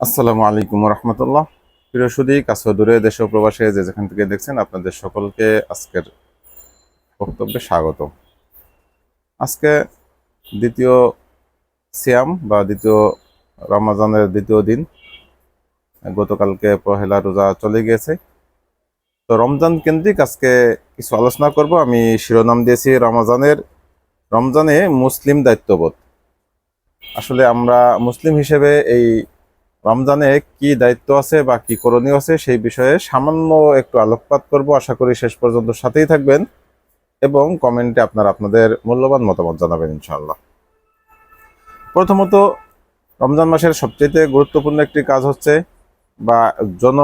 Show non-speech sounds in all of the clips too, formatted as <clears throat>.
আসসালামু আলাইকুম রহমতুল্লাহ প্রিয় সুদী, কাছে দূরে দেশ প্রবাসে যে যেখান থেকে দেখছেন আপনাদের সকলকে আজকের বক্তব্যে স্বাগত। আজকে দ্বিতীয় সিয়াম বা দ্বিতীয় রমাজানের দ্বিতীয় দিন, গতকালকে পহেলা রোজা চলে গিয়েছে। তো রমজান কেন্দ্রিক আজকে কিছু আলোচনা করব। আমি শিরোনাম দিয়েছি রমাজানের, রমজানে মুসলিম দায়িত্ববোধ। আসলে আমরা মুসলিম হিসেবে এই রমজানে কি দায়িত্ব আছে বা কি করণীয় আছে সেই বিষয়ে সামান্য একটু আলোকপাত করব। আশা করি শেষ পর্যন্ত সাথেই থাকবেন এবং কমেন্টে আপনারা আপনাদের মূল্যবান মতামত জানাবেন ইনশাআল্লাহ। প্রথমত, রমজান মাসের সবচেয়ে গুরুত্বপূর্ণ একটি কাজ হচ্ছে বা জন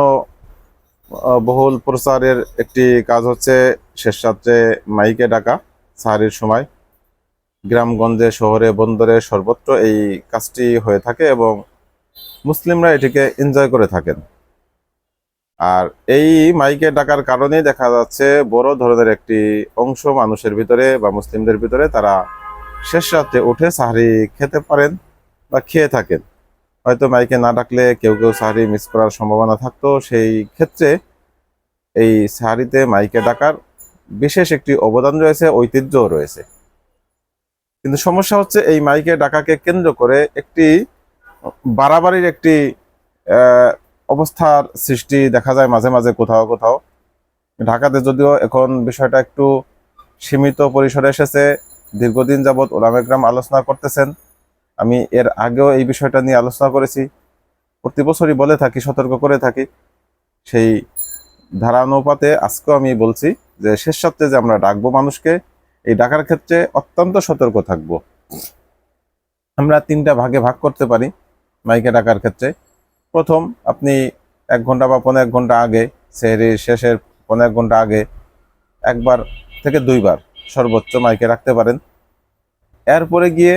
বহুল প্রচারের একটি কাজ হচ্ছে শেষ রাত্রে মাইকে ডাকা, সাহারির সময়। গ্রামগঞ্জে, শহরে, বন্দরে সর্বত্র এই কাজটি হয়ে থাকে এবং মুসলিমরা এটিকে এনজয় করে থাকেন। আর এই মাইকে ডাকার কারণেই দেখা যাচ্ছে বড় ধরনের একটি অংশ মানুষের ভিতরে বা মুসলিমদের ভিতরে তারা শেষ রাতে উঠে সাহারি খেতে পারেন বা খেয়ে থাকেন। হয়তো মাইকে না ডাকলে কেউ কেউ সাহারি মিস করার সম্ভাবনা থাকতো। সেই ক্ষেত্রে এই সাহারিতে মাইকে ডাকার বিশেষ একটি অবদান রয়েছে, ঐতিহ্যও রয়েছে। কিন্তু সমস্যা হচ্ছে এই মাইকে ডাকাকে কেন্দ্র করে একটি বাড়াবাড়ির একটি অবস্থার সৃষ্টি দেখা যায় মাঝে মাঝে কোথাও কোথাও। ঢাকাতে যদিও এখন বিষয়টা একটু সীমিত পরিসরে এসেছে, দীর্ঘদিন যাবৎ ওলামেগ্রাম আলোচনা করতেছেন। আমি এর আগেও এই বিষয়টা নিয়ে আলোচনা করেছি। প্রতি বছরই বলে থাকি, সতর্ক করে থাকি। সেই ধারানুপাতে আজকেও আমি বলছি যে, শেষ সপ্তাহে যে আমরা ডাকবো মানুষকে, এই ডাকার ক্ষেত্রে অত্যন্ত সতর্ক থাকব। আমরা তিনটা ভাগে ভাগ করতে পারি। মাইকে ডাকার ক্ষেত্রে প্রথম আপনি এক ঘণ্টা বা পনেরো এক ঘণ্টা আগে সেহরির শেষের পনেরো এক ঘণ্টা আগে একবার থেকে দুইবার সর্বোচ্চ মাইকে রাখতে পারেন। এরপরে গিয়ে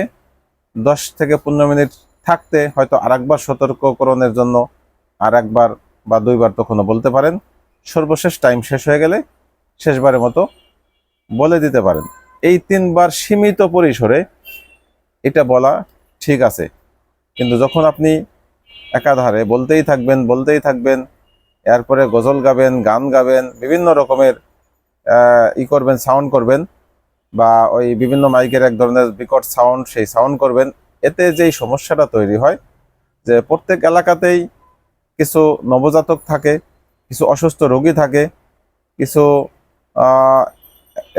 দশ থেকে পনেরো মিনিট থাকতে হয়তো আরেকবার সতর্ককরণের জন্য আর একবার বা দুইবার তখনও বলতে পারেন। সর্বশেষ টাইম শেষ হয়ে গেলে শেষবারের মতো বলে দিতে পারেন। এই তিনবার সীমিত পরিসরে এটা বলা ঠিক আছে। কিন্তু যখন আপনি একাধারে বলতেই থাকবেন বলতেই থাকবেন, এরপরে গজল গাবেন, গান গাবেন, বিভিন্ন রকমের ই করবেন সাউন্ড করবেন, বা ওই বিভিন্ন মাইকের এক ধরনের বিকট সাউন্ড সেই সাউন্ড করবেন, এতে যেই সমস্যাটা তৈরি হয়, যে প্রত্যেক এলাকাতেই কিছু নবজাতক থাকে, কিছু অসুস্থ রোগী থাকে, কিছু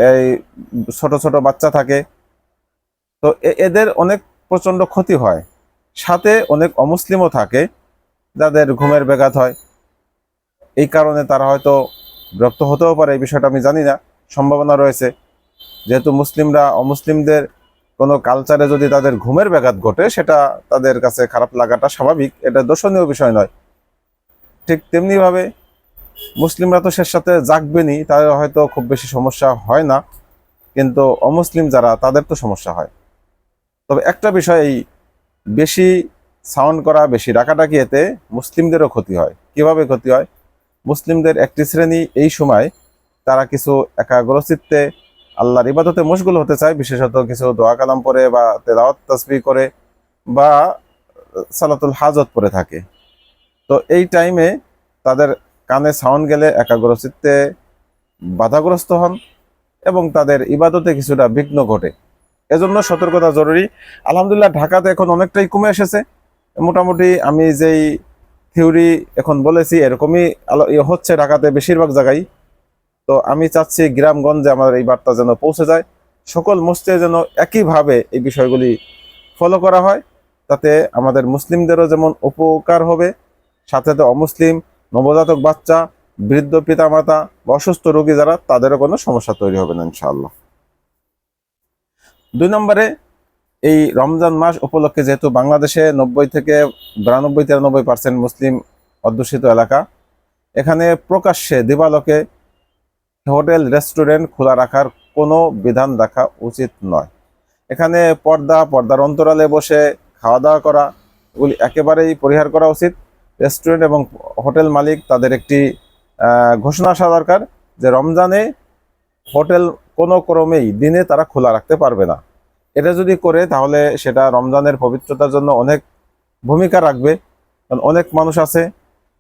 এই ছোট ছোট বাচ্চা থাকে, তো এদের অনেক প্রচণ্ড ক্ষতি হয়। সাথে অনেক অমুসলিমও থাকে, যাদের ঘুমের ব্যাঘাত হয়। এই কারণে তারা হয়তো বিরক্ত হতেও পারে, এই বিষয়টা আমি জানি না। সম্ভাবনা রয়েছে। যেহেতু মুসলিমরা অমুসলিমদের কোনো কালচারে যদি তাদের ঘুমের ব্যাঘাত ঘটে, সেটা তাদের কাছে খারাপ লাগাটা স্বাভাবিক। এটা দর্শনীয় বিষয় নয়। ঠিক তেমনিভাবে মুসলিমরা তো শেষ সাথে জাগবেনি তাদের হয়তো খুব বেশি সমস্যা হয় না। কিন্তু অমুসলিম যারা, তাদের তো সমস্যা হয়। তবে একটা বিষয় এই বেশি সাউন্ড করা, বেশি ডাকাডাকি এতে মুসলিমদেরও ক্ষতি হয়। কীভাবে ক্ষতি হয়? মুসলিমদের একটি শ্রেণি এই সময় তারা কিছু একাগ্রচিত্তে আল্লাহর ইবাদতে মশগুল হতে চায়, বিশেষত কিছু দোয়া কালাম পরে বা তেলাওয়াত তাসবি করে বা সালাতুল হাজত পরে থাকে। তো এই টাইমে তাদের কানে সাউন্ড গেলে একাগ্রচিত্তে বাধাগ্রস্ত হন এবং তাদের ইবাদতে কিছুটা বিঘ্ন ঘটে। এজন্য সতর্কতা জরুরি। আলহামদুলিল্লাহ, ঢাকাতে এখন অনেকটাই কমে এসেছে। মোটামুটি আমি যেই থিওরি এখন বলেছি, এরকমই ইয়ে হচ্ছে ঢাকাতে বেশিরভাগ জায়গায়। তো আমি চাচ্ছি গ্রামগঞ্জে আমার এই বার্তা যেন পৌঁছে যায়। সকল মসজিদে যেন একইভাবে এই বিষয়গুলি ফলো করা হয় তাতে আমাদের মুসলিমদেরও যেমন উপকার হবে, সাথে সাথে অমুসলিম, নবজাতক বাচ্চা, বৃদ্ধ পিতামাতা অসুস্থ রোগী যারা, তাদেরও কোনো সমস্যা তৈরি হবে না, ইনশাআল্লাহ। দুই নম্বরে, এই রমজান মাস উপলক্ষে যেহেতু বাংলাদেশে নব্বই থেকে বিরানব্বই, তিরানব্বই পার্সেন্ট মুসলিম অধ্যুষিত এলাকা, এখানে প্রকাশ্যে দিবালোকে হোটেল, রেস্টুরেন্ট খোলা রাখার কোনো বিধান রাখা উচিত নয়। এখানে পর্দা, পর্দার অন্তরালে বসে খাওয়া দাওয়া করা, এগুলি একেবারেই পরিহার করা উচিত। রেস্টুরেন্ট এবং হোটেল মালিক তাদের একটি ঘোষণা আসা দরকার যে রমজানে হোটেল কোনো ক্রমেই দিনে তারা খোলা রাখতে পারবে না। এটা যদি করে, তাহলে সেটা রমজানের পবিত্রতার জন্য অনেক ভূমিকা রাখবে। কারণ অনেক মানুষ আছে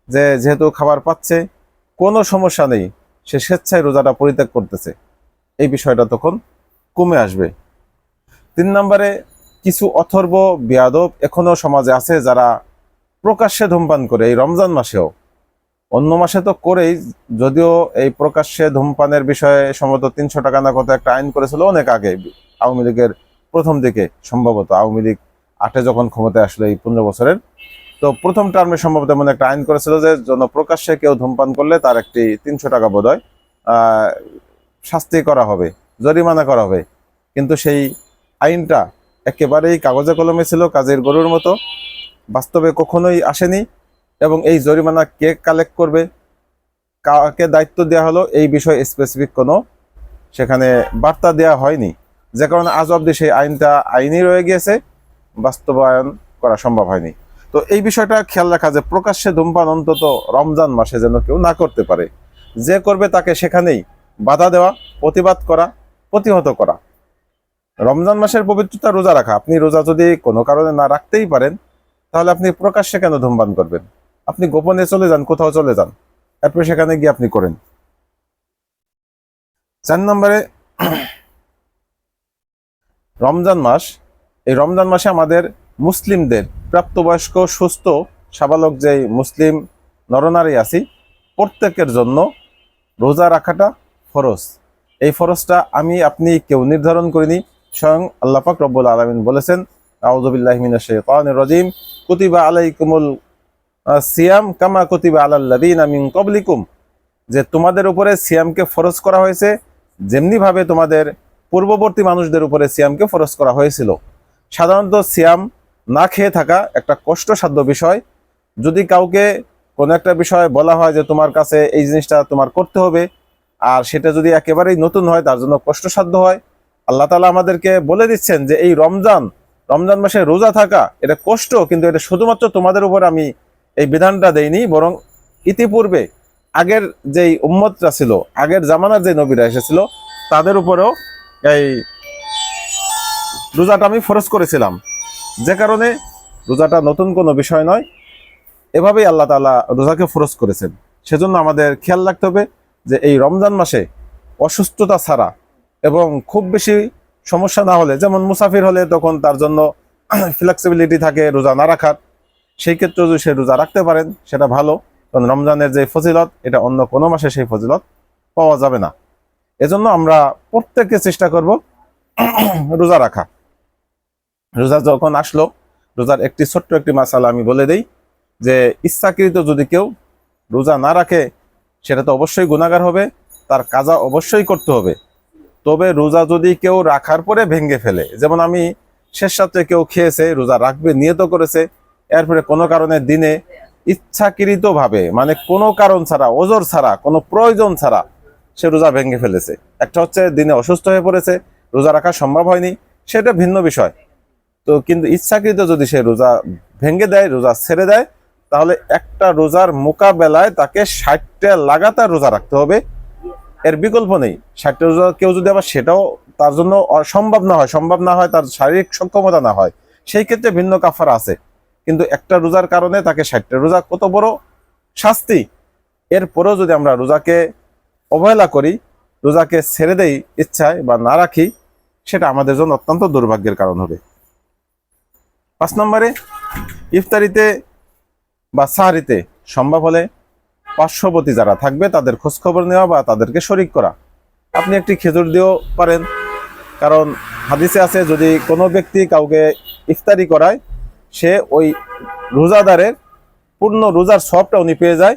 যে যেহেতু খাবার পাচ্ছে, কোনো সমস্যা নেই, সে স্বেচ্ছায় রোজাটা পরিত্যাগ করতেছে। এই বিষয়টা তখন কমে আসবে। তিন নম্বরে, কিছু অথর্ব বিয়াদব এখনও সমাজে আছে যারা প্রকাশ্যে ধূমপান করে এই রমজান মাসেও। অন্য মাসে তো করেই যদিও এই প্রকাশ্যে ধূমপানের বিষয়ে সম্ভবত তিনশো টাকা না কত একটা আইন করেছিল অনেক আগে। আওয়ামী লীগের প্রথম দিকে সম্ভবত আওয়ামী লীগ আটে যখন ক্ষমতায় আসলো এই পনেরো বছরের তো প্রথম টার্মে সম্ভবত এমন একটা আইন করেছিল যে জন প্রকাশ্যে কেউ ধূমপান করলে তার একটি তিনশো টাকা বোধ হয় আহ, শাস্তি করা হবে জরিমানা করা হবে। কিন্তু সেই আইনটা একেবারেই কাগজে কলমে ছিল কাজের গরুর মতো বাস্তবে কখনোই আসেনি। এবং এই জরিমানা কে কালেক্ট করবে, কাকে দায়িত্ব দেওয়া হলো, এই বিষয়ে স্পেসিফিক কোনো সেখানে বার্তা দেওয়া হয়নি। যে কারণে আজ অব্দি সেই আইনটা আইনই রয়ে গিয়েছে, বাস্তবায়ন করা সম্ভব হয়নি। তো এই বিষয়টা খেয়াল রাখা যে প্রকাশ্যে ধূমপান অন্তত রমজান মাসে যেন কেউ না করতে পারে। যে করবে তাকে সেখানেই বাধা দেওয়া, প্রতিবাদ করা, প্রতিহত করা। রমজান মাসের পবিত্রতা রোজা রাখা। আপনি রোজা যদি কোনো কারণে না রাখতেই পারেন, তাহলে আপনি প্রকাশ্যে কেন ধূমপান করবেন? আপনি গোপনে চলে যান, কোথাও চলে যান। তারপরে সেখানে গিয়ে আপনি করেন। চার নম্বরে, রমজান মাস, এই রমজান মাসে আমাদের মুসলিমদের প্রাপ্তবয়স্ক, সুস্থ সাবালক যে মুসলিম নরনারী আছি, প্রত্যেকের জন্য রোজা রাখাটা ফরজ। এই ফরজটা আমি, আপনি কেউ নির্ধারণ করিনি, স্বয়ং আল্লাপাক রব্বুল আলমিন বলেছেন আউজবিল্লাহ মিনাশাইতানির রাজিম, কুতিবা আলাইকুমুল সিয়াম কামা কুতিবা আলাল্লাযিনা মিন ক্বাবলিকুম। যে তোমাদের উপরে সিয়ামকে ফরজ করা হয়েছে যেমনিভাবে তোমাদের পূর্ববর্তী মানুষদের উপরে সিয়ামকে ফরজ করা হয়েছিল। সাধারণত সিয়াম না খেয়ে থাকা একটা কষ্টসাধ্য বিষয়। যদি কাউকে কোনো একটা বিষয় বলা হয় যে তোমার কাছে এই জিনিসটা তোমার করতে হবে, আর সেটা যদি একেবারেই নতুন হয়, তার জন্য কষ্টসাধ্য হয়। আল্লাহ তালা আমাদেরকে বলে দিচ্ছেন যে এই রমজান রমজান মাসে রোজা থাকা, এটা কষ্ট, কিন্তু এটা শুধুমাত্র তোমাদের উপর আমি এই বিধানটা দেয়নি, বরং ইতিপূর্বে আগের যেই উম্মতরা ছিল, আগের জামানার যে নবীরা এসেছিল, তাদের উপরেও এই রোজাটা আমি ফরজ করেছিলাম। যে কারণে রোজাটা নতুন কোনো বিষয় নয়। এভাবেই আল্লাহ তালা রোজাকে ফরজ করেছেন। সেজন্য আমাদের খেয়াল রাখতে হবে যে এই রমজান মাসে অসুস্থতা ছাড়া এবং খুব বেশি সমস্যা না হলে, যেমন মুসাফির হলে তখন তার জন্য <clears throat> ফ্লেক্সিবিলিটি থাকে, রোজা না রাখার। সেই ক্ষেত্রে যদি সে রোজা রাখতে পারেন, সেটা ভালো। কারণ রমজানের যে ফজিলত, এটা অন্য কোনো মাসে সেই ফজিলত পাওয়া যাবে না। এজন্য আমরা প্রত্যেককে চেষ্টা করব <clears throat> রোজা রাখা। রোজা যখন আসলো, রোজার একটি ছোট্ট একটি মাসালা আমি বলে দেই যে, ইচ্ছাকৃত যদি কেউ রোজা না রাখে, সেটা তো অবশ্যই গুণাগার হবে, তার কাজা অবশ্যই করতে হবে। তবে রোজা যদি কেউ রাখার পরে ভেঙে ফেলে, যেমন আমি শেষ রাত্রে কেউ খেয়েছে, রোজা রাখবে, নিয়ত করেছে এরপরে কোনো কারণে দিনে ইচ্ছাকৃত ভাবে মানে কোনো কারণ ছাড়া, ওজোর ছাড়া, কোনো প্রয়োজন ছাড়া সে রোজা ভেঙে ফেলেছে। একটা হচ্ছে দিনে অসুস্থ হয়ে পড়েছে, রোজা রাখা সম্ভব হয়নি, সেটা ভিন্ন বিষয়। তো কিন্তু ইচ্ছাকৃত যদি সে রোজা ভেঙে দেয়, রোজা ছেড়ে দেয়, তাহলে একটা রোজার মোকাবেলায় তাকে ষাটটা লাগাতার রোজা রাখতে হবে। এর বিকল্প নেই। ষাটটা রোজা কেউ যদি আবার সেটাও তার জন্য অসম্ভব না হয়, সম্ভব না হয়, তার শারীরিক সক্ষমতা না হয়, সেই ক্ষেত্রে ভিন্ন কাফার আছে। কিন্তু একটা রোজার কারণে তাকে ষাটটা রোজা কত বড় শাস্তি? এরপরেও যদি আমরা রোজাকে অবহেলা করি, রোজাকে ছেড়ে দেই ইচ্ছায় বা না রাখি, সেটা আমাদের জন্য অত্যন্ত দুর্ভাগ্যের কারণ হবে। পাঁচ নম্বরে, ইফতারিতে বা সাহারিতে সম্ভব হলে পার্শ্ববর্তী যারা থাকবে তাদের খোঁজখবর নেওয়া বা তাদেরকে শরিক করা। আপনি একটি খেজুর দিয়েও পারেন, কারণ হাদিসে আছে যদি কোনো ব্যক্তি কাউকে ইফতারি করায় সে ওই রোজাদারের পূর্ণ রোজার সবটা উনি পেয়ে যায়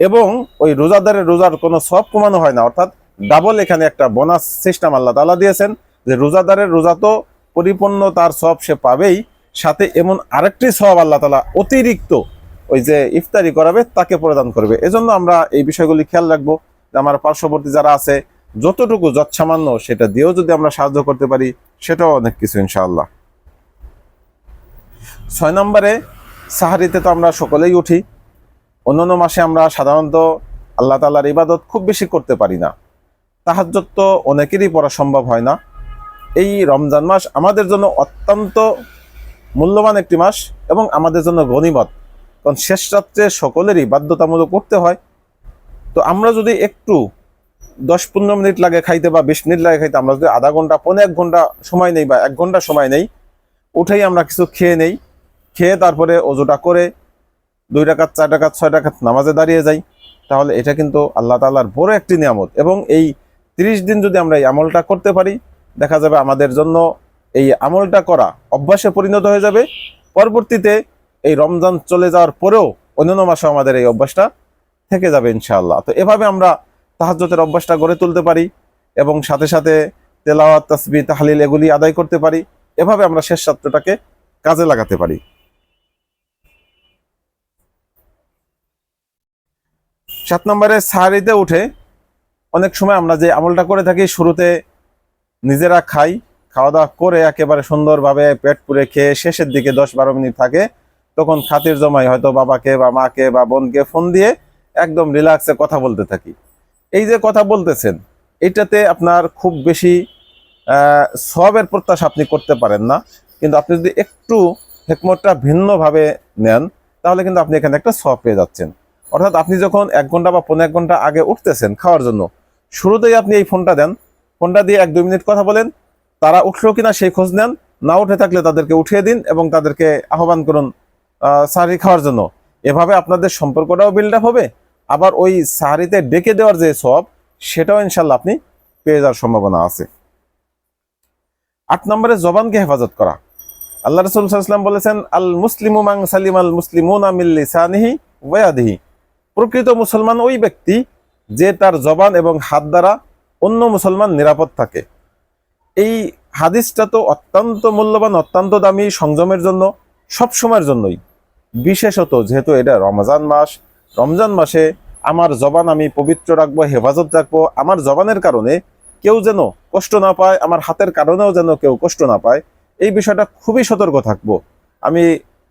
এবং ওই রোজাদারের রোজার কোনো সব কমানো হয় না। অর্থাৎ ডাবল এখানে একটা বোনাস সিস্টেম আল্লাহ তালা দিয়েছেন যে রোজাদারের রোজা তো পরিপূর্ণ, তার সব সে পাবেই। সাথে এমন আরেকটি সব আল্লাহ তালা অতিরিক্ত ওই যে ইফতারি করাবে, তাকে প্রদান করবে। এজন্য আমরা এই বিষয়গুলি খেয়াল রাখব যে আমার পার্শ্ববর্তী যারা আছে, যতটুকু যৎসামান্য সেটা দিয়েও যদি আমরা সাহায্য করতে পারি, সেটাও অনেক কিছু ইনশাআল্লাহ। ছয় নম্বরে, সাহারিতে তো আমরা সকলেই উঠি। অন্যান্য মাসে আমরা সাধারণত আল্লাহ তালার ইবাদত খুব বেশি করতে পারি না। তাহাজ্জত তো অনেকেরই পড়া সম্ভব হয় না। এই রমজান মাস আমাদের জন্য অত্যন্ত মূল্যবান একটি মাস এবং আমাদের জন্য গণিমত। কারণ শেষ রাত্রে সকলেরই বাধ্যতামূলক করতে হয়। তো আমরা যদি একটু দশ পনেরো মিনিট লাগে খাইতে বা বিশ মিনিট লাগে খাইতে, আমরা যদি আধা ঘণ্টা পনেরো এক ঘণ্টা সময় নেই বা এক ঘণ্টা সময় নেই উঠেই আমরা কিছু খেয়ে নেই। খেয়ে তারপরে ওজোটা করে দুই টাকা চার টাকা ছয় টাকা নামাজে দাঁড়িয়ে যাই। তাহলে এটা কিন্তু আল্লাহ তাআলার বড় একটি নিয়ামত এবং এই তিরিশ দিন যদি আমরা এই আমলটা করতে পারি, দেখা যাবে আমাদের জন্য এই আমলটা করা অভ্যাসে পরিণত হয়ে যাবে। পরবর্তীতে এই রমজান চলে যাওয়ার পরেও অন্যান্য মাসে আমাদের এই অভ্যাসটা থেকে যাবে ইনশাআল্লাহ। তো এভাবে আমরা তাহাজ্জতের অভ্যাসটা গড়ে তুলতে পারি এবং সাথে সাথে তেলাওয়াত তাসবি তাহলিল এগুলি আদায় করতে পারি। এভাবে আমরা শেষ ছাত্রটাকে কাজে লাগাতে পারি। সাত নম্বরে সাহারিতে উঠে অনেক সময় আমরা যে আমলটা করে থাকি, শুরুতে নিজেরা খাই খাওয়া দাওয়া করে একেবারে সুন্দরভাবে পেট পুরে খেয়ে শেষের দিকে দশ বারো মিনিট থাকে, তখন খাতির জমাই হয়তো বাবাকে বা মাকে বা বোনকে ফোন দিয়ে একদম রিল্যাক্সে কথা বলতে থাকি। এই যে কথা বলতেছেন, এটাতে আপনার খুব বেশি সবের প্রত্যাশা আপনি করতে পারেন না। কিন্তু আপনি যদি একটু হেকমতটা ভিন্নভাবে নেন, তাহলে কিন্তু আপনি এখানে একটা সব পেয়ে যাচ্ছেন। অর্থাৎ আপনি যখন এক ঘণ্টা বা পনেরো এক ঘণ্টা আগে উঠতেছেন খাওয়ার জন্য, শুরুতেই আপনি এই ফোনটা দেন। ফোনটা দিয়ে এক দুই মিনিট কথা বলেন, তারা উঠল কিনা সেই খোঁজ নেন। না উঠে থাকলে তাদেরকে উঠিয়ে দিন এবং তাদেরকে আহ্বান করুন সাহারি খাওয়ার জন্য। এভাবে আপনাদের সম্পর্কটাও বিল্ড আপ হবে। আবার ওই সাহারিতে ডেকে দেওয়ার যে সব সেটাও ইনশাল্লাহ আপনি পেয়ে যাওয়ার সম্ভাবনা আছে। আট নম্বরে জবানকে হেফাজত করা। আল্লাহ রসুল সাল্লাম বলেছেন আল মুসলিমু সালিম আল মুসলিমুন আমিল্লি সানিহি ওয়াদিহি প্রকৃত মুসলমান ওই ব্যক্তি যে তার জবান এবং হাত দ্বারা অন্য মুসলমান নিরাপদ থাকে। এই হাদিসটা তো অত্যন্ত মূল্যবান, অত্যন্ত দামি, সংযমের জন্য সব সময়ের জন্যই। বিশেষত যেহেতু এটা রমজান মাস, রমজান মাসে আমার জবান আমি পবিত্র রাখব, হেফাজত রাখব, আমার জবানের কারণে কেউ যেন কষ্ট না পায়, আমার হাতের কারণেও যেন কেউ কষ্ট না পায়, এই বিষয়টা খুবই সতর্ক থাকব। আমি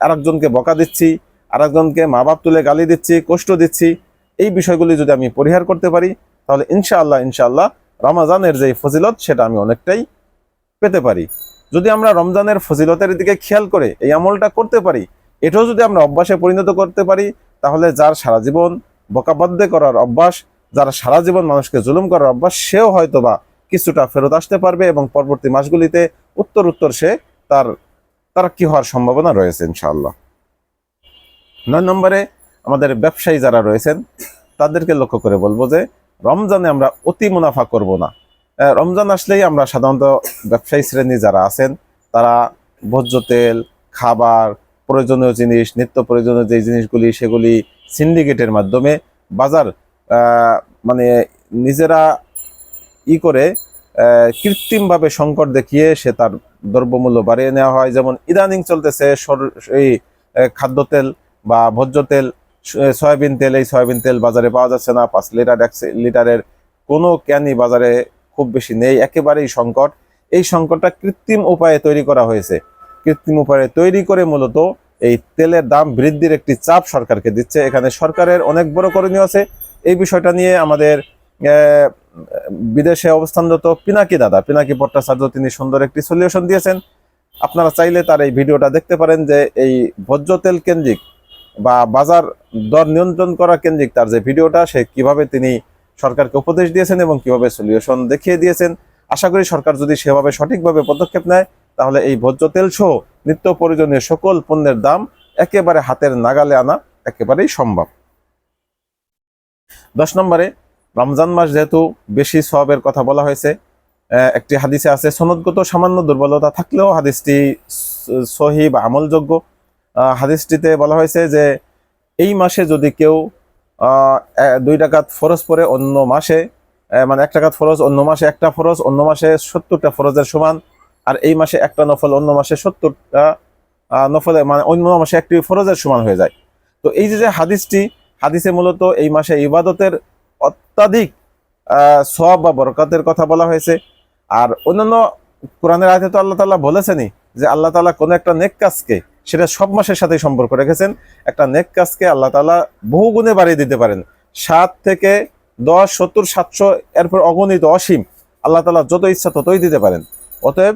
আরেকজনকে বকা দিচ্ছি, আরেকজনকে মা বাপ তুলে গালি দিচ্ছি, কষ্ট দিচ্ছি, এই বিষয়গুলি যদি আমি পরিহার করতে পারি, তাহলে ইনশাআল্লাহ ইনশাআল্লাহ রমাজানের যে ফজিলত, সেটা আমি অনেকটাই পেতে পারি। যদি আমরা রমজানের ফজিলতের দিকে খেয়াল করে, এই আমলটা করতে পারি, এটাও যদি আমরা অভ্যাসে পরিণত করতে পারি, তাহলে যার সারা জীবন বকাবাদ্যে করার অভ্যাস যারা সারা জীবন মানুষকে জুলুম করার অভ্যাস, সেও হয়তো বা কিছুটা ফেরত আসতে পারবে এবং পরবর্তী মাসগুলিতে উত্তর উত্তর সে তার তার কি হওয়ার সম্ভাবনা রয়েছে ইনশাআল্লাহ। নয় নম্বরে আমাদের ব্যবসায়ী যারা রয়েছেন, তাদেরকে লক্ষ্য করে বলব যে রমজানে আমরা অতি মুনাফা করব না। রমজান আসলেই আমরা সাধারণত ব্যবসায়ী শ্রেণি যারা আছেন, তারা ভোজ্য তেল, খাবার, প্রয়োজনীয় জিনিস, নিত্য প্রয়োজনীয় যে জিনিসগুলি, সেগুলি সিন্ডিকেটের মাধ্যমে বাজার মানে নিজেরা ই করে কৃত্রিমভাবে সংকট দেখিয়ে সে তার দ্রব্যমূল্য বাড়িয়ে নেওয়া হয়। যেমন ইদানিং চলতেছে এই খাদ্য তেল বা ভোজ্য তেল সয়াবিন তেল, এই সয়াবিন তেল বাজারে পাওয়া যাচ্ছে না। পাঁচ লিটার, এক লিটারের কোনো ক্যানই বাজারে খুব বেশি নেই। একেবারেই সংকট। এই সংকটটা কৃত্রিম উপায়ে তৈরি করা হয়েছে। কৃত্রিম উপায়ে তৈরি করে মূলত এই তেলের দাম বৃদ্ধির একটি চাপ সরকারকে দিচ্ছে। এখানে সরকারের অনেক বড় করণীয় আছে। এই বিষয়টা নিয়ে আমাদের বিদেশে অবস্থানরত পিনাকি দাদা, পিনাকি ভট্টাচার্য, তিনি সুন্দর একটি সলিউশন দিয়েছেন। আপনারা চাইলে তার এই ভিডিওটা দেখতে পারেন যে এই ভোজ্য তেল কেন্দ্রিক বা বাজার দর নিয়ন্ত্রণ করা কেন্দ্রিক তার যে ভিডিওটা, সে কীভাবে তিনি সরকারকে উপদেশ দিয়েছেন এবং কীভাবে সলিউশন দেখিয়ে দিয়েছেন। আশা করি সরকার যদি সেভাবে সঠিকভাবে পদক্ষেপ নেয়, তাহলে এই ভোজ্য তেল সহ নিত্য প্রয়োজনীয় সকল পণ্যের দাম একেবারে হাতের নাগালে আনা একেবারেই সম্ভব। দশ নম্বরে, রমজান মাস যেহেতু বেশি সবের কথা বলা হয়েছে একটি হাদিসে আছে, সনদগত সামান্য দুর্বলতা থাকলেও হাদিসটি সহি বা আমলযোগ্য। হাদিসটিতে বলা হয়েছে যে, এই মাসে যদি কেউ দুই টাকাত ফরজ পরে অন্য মাসে মানে এক টাকাত ফরজ অন্য মাসে একটা ফরজ, অন্য মাসে সত্তরটা ফরজের সমান, আর এই মাসে একটা নফল, অন্য মাসে সত্তরটা নফলে মানে অন্য মাসে একটি ফরজের সমান হয়ে যায়। তো এই যে হাদিসটি হাদিসে মূলত এই মাসে ইবাদতের অত্যাধিক সব বা বরকাতের কথা বলা হয়েছে। আর অন্যান্য কোরআনের আয়তে তো আল্লাহ তাআলা বলেছেনই যে আল্লাহ তাআলা কোনো একটা নেক কাজকে সেটা সব মাসের সাথে সম্পর্ক রেখেছেন। একটা নেক কাজকে আল্লাহ তাআলা বহু গুণে বাড়িয়ে দিতে পারেন। সাত থেকে দশ, সত্তর, সাতশো, এরপর অগণিত অসীম আল্লাহ তালা যত ইচ্ছা ততই দিতে পারেন। অতএব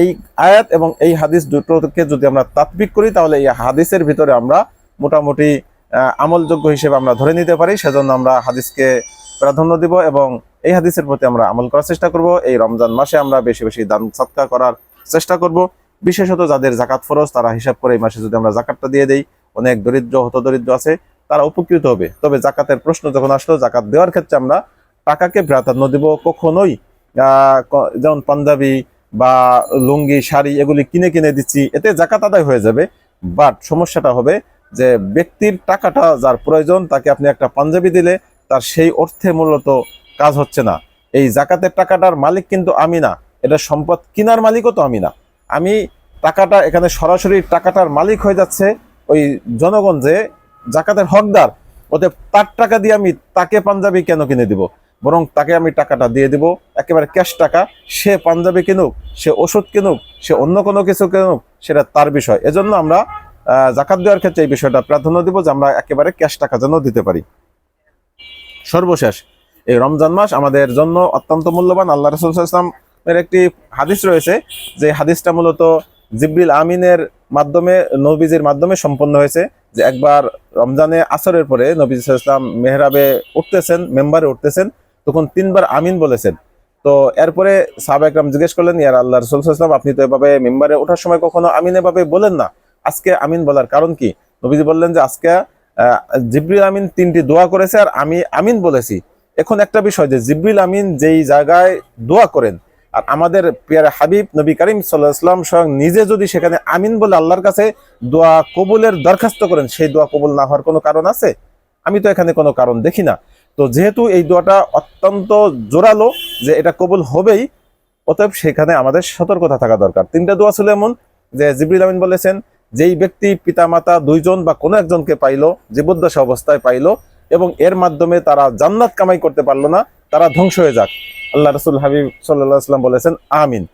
এই আয়াত এবং এই হাদিস দুটোকে যদি আমরা তাৎবিক করি তাহলে এই হাদিসের ভিতরে আমরা মোটামুটি আমলযোগ্য হিসেবে আমরা ধরে নিতে পারি, সেজন্য আমরা হাদিসকে প্রাধান্য দিব এবং এই হাদিসের প্রতি আমরা আমল করার চেষ্টা করব। এই রমজান মাসে আমরা বেশি বেশি দান সৎকার করার চেষ্টা করব। বিশেষত যাদের জাকাত ফরজ, তারা হিসাব করে এই মাসে যদি আমরা জাকাতটা দিয়ে দেই, অনেক দরিদ্র হত দরিদ্র আছে, তারা উপকৃত হবে। তবে জাকাতের প্রশ্ন যখন আসলো, জাকাত দেওয়ার ক্ষেত্রে আমরা টাকাকে প্রাধান্য দিব কখনোই যেমন পাঞ্জাবি বা লুঙ্গি, শাড়ি, এগুলি কিনে কিনে দিচ্ছি, এতে জাকাত আদায় হয়ে যাবে, বাট সমস্যাটা হবে যে ব্যক্তির টাকাটা যার প্রয়োজন, তাকে আপনি একটা পাঞ্জাবি দিলে তার সেই অর্থে মূলত কাজ হচ্ছে না। এই জাকাতের টাকাটার মালিক কিন্তু আমি না। এটা সম্পদ কিনার মালিকও তো আমি না। আমি টাকাটা এখানে সরাসরি টাকাটার মালিক হয়ে যাচ্ছে ওই জনগণ যে জাকাতের হকদার ওতে তার টাকা দিয়ে আমি তাকে পাঞ্জাবি কেন কিনে দিব? বরং তাকে আমি টাকাটা দিয়ে দিব। একেবারে ক্যাশ টাকা। সে পাঞ্জাবি কিনুক, সে ওষুধ কিনুক, সে অন্য কোনো কিছু কিনুক, সেটা তার বিষয়। এজন্য আমরা জাকাত দেওয়ার ক্ষেত্রে এই বিষয়টা প্রাধান্য দিব যে আমরা একেবারে ক্যাশ টাকা যেন দিতে পারি। সর্বশেষ, এই রমজান মাস আমাদের জন্য অত্যন্ত মূল্যবান। আল্লাহ রসুল ইসলামের একটি হাদিস রয়েছে যে হাদিসটা মূলত জিব্রিল আমিনের মাধ্যমে, নবীজির মাধ্যমে সম্পন্ন হয়েছে যে একবার রমজানে আসরের পরে নবী ইসলাম মেহরাবে উঠতেছেন, মেম্বারে উঠতেছেন, তখন তিনবার আমিন বলেছেন। তো এরপরে সাহাবা জিজ্ঞেস করলেন, ইয়ার আল্লাহ রসুল ইসলাম আপনি তো এভাবে মেম্বারে ওঠার সময় কখনো আমিন এভাবে বলেন না? আজকে আমিন বলার কারণ কি? নবীজি বললেন যে আজকে জিব্রিল আমিন তিনটি দোয়া করেছে আর আমি আমিন বলেছি। এখন একটা বিষয় যে জিব্রিল আমিন যেই জায়গায় দোয়া করেন, আর আমাদের পিয়ারে হাবিব নবী করিম সাল্লাহাম স্বয়ং নিজে যদি সেখানে আমিন বলে আল্লাহর কাছে দোয়া কবুলের দরখাস্ত করেন, সেই দোয়া কবুল না হওয়ার কোনো কারণ আছে? আমি তো এখানে কোনো কারণ দেখি না। তো যেহেতু এই দোয়াটা অত্যন্ত জোরালো যে এটা কবুল হবেই, অতএব সেখানে আমাদের সতর্কতা থাকা দরকার। তিনটা দোয়া ছিল এমন যে জিবরিল আমিন বলেছেন যেই ব্যক্তি পিতামাতা দুইজন বা কোনো একজনকে পাইলো, জীবদ্দশা অবস্থায় পাইলো এবং এর মাধ্যমে তারা জান্নাত কামাই করতে পারল না, তারা ধ্বংস হয়ে যাক। আল্লাহ রসুল হাবিব সাল্লাম বলেছেন, আমিন।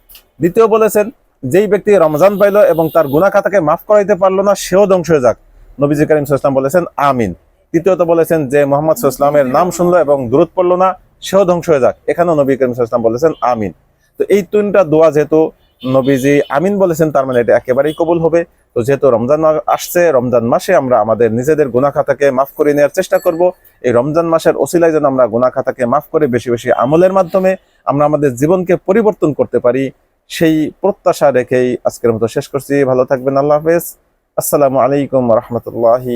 দ্বিতীয় বলেছেন, যেই ব্যক্তি রমজান পাইলো এবং তার গুনা খাতাকে মাফ করাইতে পারল না, সেও ধ্বংস হয়ে যাক। নবীজি করিম সাল্লাম বলেছেন, আমিন। তৃতীয়ত বলেছেন যে মোহাম্মদ সাল্লামের নাম শুনলো এবং দূরত পড়ল না, সেও ধ্বংস হয়ে যাক। এখানেও নবী করিম সাল্লাম বলেছেন, আমিন। তো এই তিনটা দোয়া যেহেতু নবীজি আমিন বলেছেন, তার মানে এটা একেবারেই কবুল হবে। তো যেহেতু রমজান মাস আসছে, রমজান মাসে আমরা আমাদের নিজেদের গুনা খাতাকে মাফ করে নেওয়ার চেষ্টা করব। এই রমজান মাসের ওসিলায় যেন আমরা গুনা খাতাকে মাফ করে বেশি বেশি আমলের মাধ্যমে আমরা আমাদের জীবনকে পরিবর্তন করতে পারি, সেই প্রত্যাশা রেখেই আজকের মতো শেষ করছি। ভালো থাকবেন, আল্লাহ হাফেজ। আসসালামু আলাইকুম রহমতুল্লাহি